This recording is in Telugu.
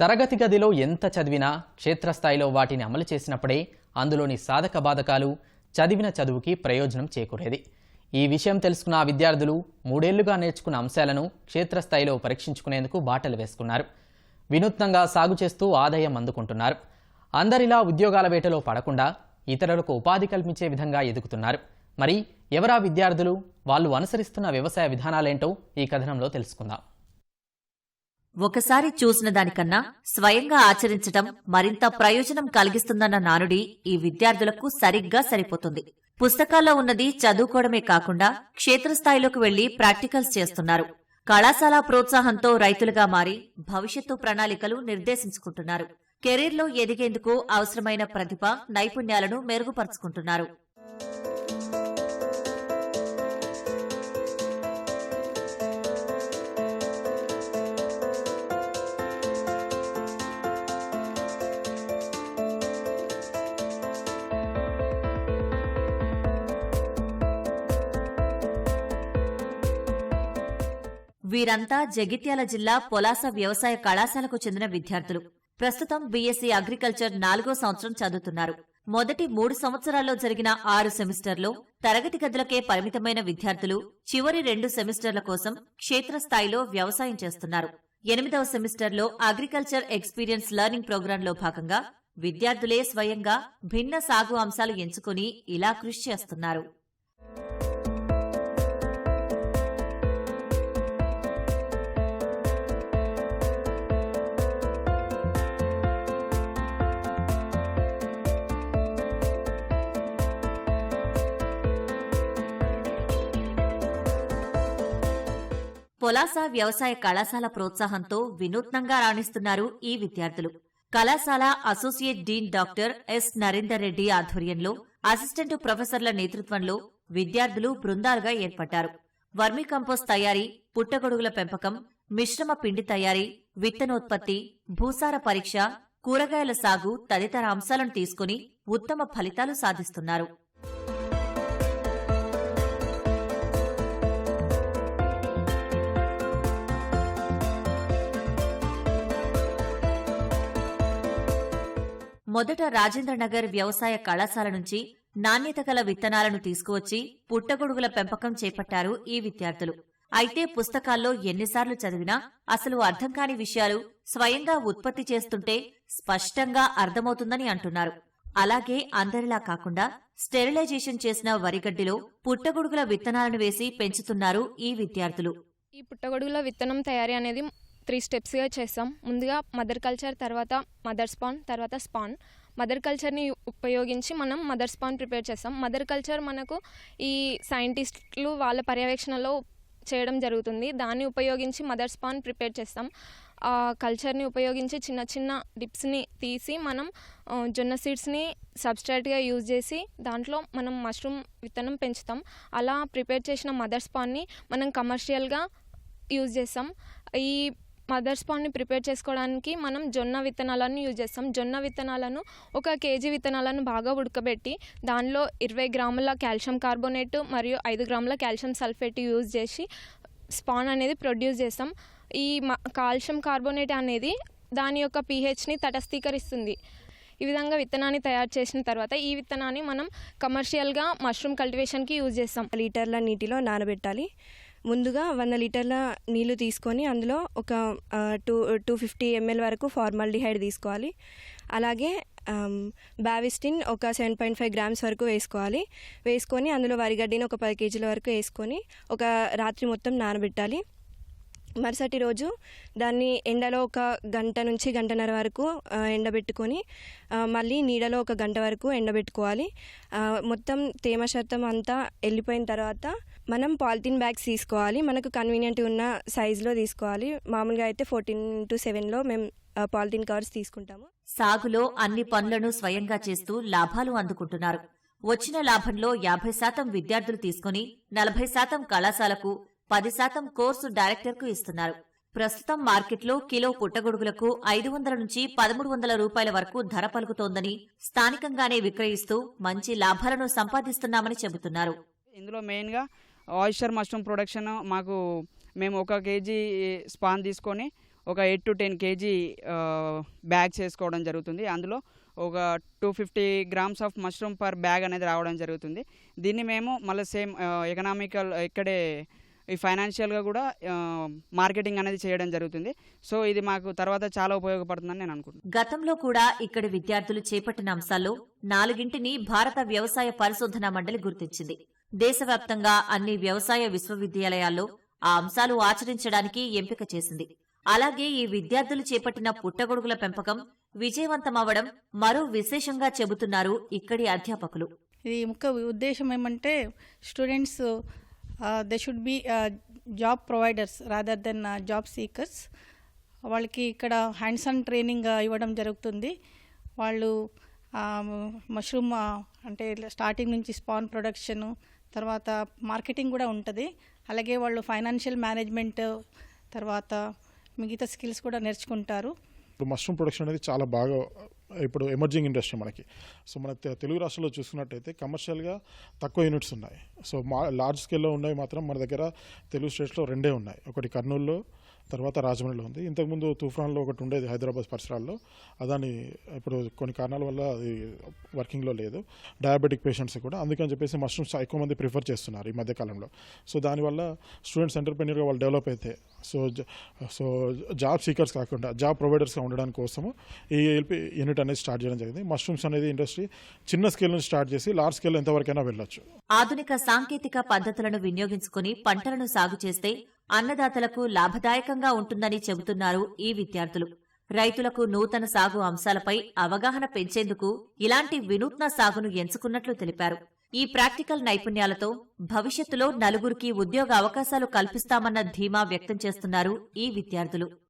తరగతి గదిలో ఎంత చదివినా క్షేత్రస్థాయిలో వాటిని అమలు చేసినప్పుడే అందులోని సాధక బాధకాలు చదివిన చదువుకి ప్రయోజనం చేకూరేది. ఈ విషయం తెలుసుకున్న ఆ విద్యార్థులు మూడేళ్ళుగా నేర్చుకున్న అంశాలను క్షేత్రస్థాయిలో పరీక్షించుకునేందుకు బాటలు వేసుకున్నారు. వినూత్నంగా సాగు చేస్తూ ఆదాయం అందుకుంటున్నారు. అందరిలా ఉద్యోగాల వేటలో పడకుండా ఇతరులకు ఉపాధి కల్పించే విధంగా ఎదుగుతున్నారు. మరి ఎవరా విద్యార్థులు? వాళ్ళు అనుసరిస్తున్న వ్యవసాయ విధానాలేంటో ఈ కథనంలో తెలుసుకుందాం. ఒకసారి చూసిన దానికన్నా స్వయంగా ఆచరించటం మరింత ప్రయోజనం కలిగిస్తుందన్న నానుడి ఈ విద్యార్థులకు సరిగ్గా సరిపోతుంది. పుస్తకాల్లో ఉన్నది చదువుకోవడమే కాకుండా క్షేత్రస్థాయిలోకి వెళ్ళి ప్రాక్టికల్స్ చేస్తున్నారు. కళాశాల ప్రోత్సాహంతో రైతులుగా మారి భవిష్యత్తు ప్రణాళికలు నిర్దేశించుకుంటున్నారు. కెరీర్లో ఎదిగేందుకు అవసరమైన ప్రతిభ నైపుణ్యాలను మెరుగుపరుచుకుంటున్నారు. వీరంతా జగిత్యాల జిల్లా పొలాస వ్యవసాయ కళాశాలకు చెందిన విద్యార్థులు. ప్రస్తుతం బీఎస్సీ అగ్రికల్చర్ నాలుగో సంవత్సరం చదువుతున్నారు. మొదటి మూడు సంవత్సరాల్లో జరిగిన ఆరు సెమిస్టర్లో తరగతి గదులకే పరిమితమైన విద్యార్థులు చివరి రెండు సెమిస్టర్ల కోసం క్షేత్రస్థాయిలో వ్యవసాయం చేస్తున్నారు. ఎనిమిదవ సెమిస్టర్లో అగ్రికల్చర్ ఎక్స్పీరియన్స్ లెర్నింగ్ ప్రోగ్రాంలో భాగంగా విద్యార్థులే స్వయంగా భిన్న సాగు అంశాలు ఎంచుకుని ఇలా కృషి చేస్తున్నారు. పొలాస వ్యవసాయ కళాశాల ప్రోత్సాహంతో వినూత్నంగా రాణిస్తున్నారు ఈ విద్యార్థులు. కళాశాల associate dean doctor S. Narender Reddy ఆధ్వర్యంలో అసిస్టెంట్ ప్రొఫెసర్ల నేతృత్వంలో విద్యార్థులు బృందాలుగా ఏర్పడ్డారు. వర్మీ కంపోస్ట్ తయారీ పుట్టగొడుగుల పెంపకం మిశ్రమ పిండి తయారీ విత్తనోత్పత్తి భూసార పరీక్ష కూరగాయల సాగు తదితర అంశాలను తీసుకుని ఉత్తమ ఫలితాలు సాధిస్తున్నారు. మొదట రాజేంద్రనగర్ వ్యవసాయ కళాశాల నుంచి నాణ్యత గల విత్తనాలను తీసుకువచ్చి పుట్టగొడుగుల పెంపకం చేపట్టారు ఈ విద్యార్థులు. అయితే పుస్తకాల్లో ఎన్నిసార్లు చదివినా అసలు అర్థం కాని విషయాలు స్వయంగా ఉత్పత్తి చేస్తుంటే స్పష్టంగా అర్థమవుతుందని అంటున్నారు. అలాగే అందరిలా కాకుండా స్టెరిలైజేషన్ చేసిన వరిగడ్డిలో పుట్టగొడుగుల విత్తనాలను వేసి పెంచుతున్నారు ఈ విద్యార్థులు. ఈ పుట్టగొడుగుల విత్తనం తయారీ అనేది త్రీ స్టెప్స్గా చేస్తాం. ముందుగా మదర్ కల్చర్ తర్వాత మదర్ స్పాన్ తర్వాత స్పాన్. మదర్ కల్చర్ని ఉపయోగించి మనం మదర్ స్పాన్ ప్రిపేర్ చేస్తాం. మదర్ కల్చర్ మనకు ఈ సైంటిస్టులు వాళ్ళ పర్యవేక్షణలో చేయడం జరుగుతుంది. దాన్ని ఉపయోగించి మదర్ స్పాన్ ప్రిపేర్ చేస్తాం. ఆ కల్చర్ని ఉపయోగించి చిన్న చిన్న డిప్స్ని తీసి మనం జొన్న సీడ్స్ని సబ్స్ట్రాట్గా యూజ్ చేసి దాంట్లో మనం మష్రూమ్ విత్తనం పెంచుతాం. అలా ప్రిపేర్ చేసిన మదర్ స్పాన్ని మనం కమర్షియల్గా యూజ్ చేస్తాం. ఈ మదర్ స్పాన్ని ప్రిపేర్ చేసుకోవడానికి మనం జొన్న విత్తనాలను యూజ్ చేస్తాం. జొన్న విత్తనాలను ఒక కేజీ విత్తనాలను బాగా ఉడకబెట్టి దానిలో ఇరవై గ్రాముల కాల్షియం కార్బోనేట్ మరియు ఐదు గ్రాముల కాల్షియం సల్ఫేట్ యూజ్ చేసి స్పాన్ అనేది ప్రొడ్యూస్ చేస్తాం. ఈ మ- కాల్షియం కార్బోనేట్ అనేది దాని యొక్క పీహెచ్ని తటస్థీకరిస్తుంది. ఈ విధంగా విత్తనాన్ని తయారు చేసిన తర్వాత ఈ విత్తనాన్ని మనం కమర్షియల్గా మష్రూమ్ కల్టివేషన్కి యూజ్ చేస్తాం. లీటర్ల నీటిలో నానబెట్టాలి. ముందుగా వంద లీటర్ల నీళ్ళు తీసుకొని అందులో ఒక టూ టూ ఫిఫ్టీ ఎంఎల్ వరకు ఫార్మాల్డిహైడ్ తీసుకోవాలి. అలాగే ఆమ్, బావిస్టిన్ ఒక సెవెన్ పాయింట్ ఫైవ్ గ్రామ్స్ వరకు వేసుకోవాలి. వేసుకొని అందులో వరిగడ్డిని ఒక పది కేజీల వరకు వేసుకొని ఒక రాత్రి మొత్తం నానబెట్టాలి. మరుసటి రోజు దాన్ని ఎండలో ఒక గంట నుంచి గంటన్నర వరకు ఎండబెట్టుకొని మళ్ళీ నీడలో ఒక గంట వరకు ఎండబెట్టుకోవాలి. మొత్తం తేమ శాతం అంతా వెళ్ళిపోయిన తర్వాత మనం పాలిథిన్ బ్యాగ్స్ తీసుకోవాలి. మనకు కన్వీనియంట్ ఉన్న సైజులో తీసుకోవాలి. మామూలుగా అయితే ఫోర్టీన్ టు సెవెన్లో మేము పాలిథిన్ కవర్స్ తీసుకుంటాము. సాగులో అన్ని పనులను స్వయంగా చేస్తూ లాభాలు అందుకుంటున్నారు. వచ్చిన లాభంలో యాభై శాతం విద్యార్థులు తీసుకుని నలభై శాతం కళాశాలకు పది శాతం కోర్సు డైరెక్టర్కు ఇస్తున్నారు. ప్రస్తుతం మార్కెట్లో కిలో పుట్టగొడుగులకు ఐదు వందల నుంచి పదమూడు వందల రూపాయల వరకు ధర పలుకుతోందని స్థానికంగానే విక్రయిస్తూ మంచి లాభాలను సంపాదిస్తున్నామని చెబుతున్నారు. ఇందులో మెయిన్గా ఆయిస్టర్ మష్రూమ్ ప్రొడక్షన్ మాకు మేము ఒక కేజీ స్పాన్ తీసుకొని ఒక eight to ten KG bags వేసుకోవడం జరుగుతుంది. అందులో ఒక two fifty grams of mushroom per bag అనేది రావడం జరుగుతుంది. దీన్ని మేము మళ్ళీ సేమ్ ఎకనామికల్ ఇక్కడే ఈ ఫైనాన్షియల్గా కూడా మార్కెటింగ్ అనేది చేయడం జరుగుతుంది. సో ఇది మాకు తర్వాత చాలా ఉపయోగపడుతుందని నేను అనుకుంటున్నాను గతంలో కూడా ఇక్కడ విద్యార్థులు చేపట్టిన అంశాల్లో నాలుగింటిని భారత వ్యవసాయ పరిశోధన మండలి గుర్తించింది. దేశవ్యాప్తంగా అన్ని వ్యవసాయ విశ్వవిద్యాలయాల్లో ఆ అంశాలు ఆచరించడానికి ఎంపిక చేసింది. అలాగే ఈ విద్యార్థులు చేపట్టిన పుట్టగొడుగుల పెంపకం విజయవంతమవడం మరో విశేషంగా చెబుతున్నారు ఇక్కడి అధ్యాపకులు. ఇది ముఖ్య ఉద్దేశం ఏమంటే students they should be job providers rather than job seekers వాళ్ళకి ఇక్కడ హ్యాండ్స్ ఆన్ ట్రైనింగ్ ఇవ్వడం జరుగుతుంది. వాళ్ళు మష్రూమ్ అంటే స్టార్టింగ్ నుంచి స్పాన్ ప్రొడక్షన్ తర్వాత మార్కెటింగ్ కూడా ఉంటుంది. అలాగే వాళ్ళు ఫైనాన్షియల్ మేనేజ్మెంట్ తర్వాత మిగతా స్కిల్స్ కూడా నేర్చుకుంటారు. ఇప్పుడు మష్రూమ్ ప్రొడక్షన్ అనేది చాలా బాగా ఇప్పుడు ఎమర్జింగ్ ఇండస్ట్రీ మనకి. సో మన తెలుగు రాష్ట్రంలో చూసుకున్నట్టయితే కమర్షియల్గా తక్కువ యూనిట్స్ ఉన్నాయి. సో మా లార్జ్ స్కేల్లో ఉన్నవి మాత్రం మన దగ్గర తెలుగు స్టేట్స్లో రెండే ఉన్నాయి. ఒకటి కర్నూలులో తర్వాత రాజమండ్రిలో ఉంది. ఇంతకుముందు తుఫాన్లో ఒకటి ఉండేది హైదరాబాద్ పరిసరాల్లో. అదాని ఇప్పుడు కొన్ని కారణాల వల్ల అది వర్కింగ్లో లేదు. డయాబెటిక్ పేషెంట్స్ కూడా. అందుకని చెప్పేసి మష్రూమ్స్ ఎక్కువ మంది ప్రిఫర్ చేస్తున్నారు ఈ మధ్యకాలంలో. సో దానివల్ల స్టూడెంట్స్ ఎంటర్ప్రెన్యూర్గా వాళ్ళు డెవలప్ అయితే సో సో జాబ్ సీకర్స్ కాకుండా జాబ్ ప్రొవైడర్స్గా ఉండడానికి కోసము ఈ ఎల్పి యూనిట్ అనేది స్టార్ట్ చేయడం జరిగింది. మష్రూమ్స్ అనేది ఇండస్ట్రీ చిన్న స్కేల్ నుంచి స్టార్ట్ చేసి లార్జ్ స్కేల్ ఎంతవరకైనా వెళ్ళొచ్చు. ఆధునిక సాంకేతిక పద్ధతులను వినియోగించుకుని పంటలను సాగు చేస్తే అన్నదాతలకు లాభదాయకంగా ఉంటుందని చెబుతున్నారు ఈ విద్యార్థులు. రైతులకు నూతన సాగు అంశాలపై అవగాహన పెంచేందుకు ఇలాంటి వినూత్న సాగును ఎంచుకున్నట్లు తెలిపారు. ఈ ప్రాక్టికల్ నైపుణ్యాలతో భవిష్యత్తులో నలుగురికి ఉద్యోగ అవకాశాలు కల్పిస్తామన్న ధీమా వ్యక్తం చేస్తున్నారు ఈ విద్యార్థులు.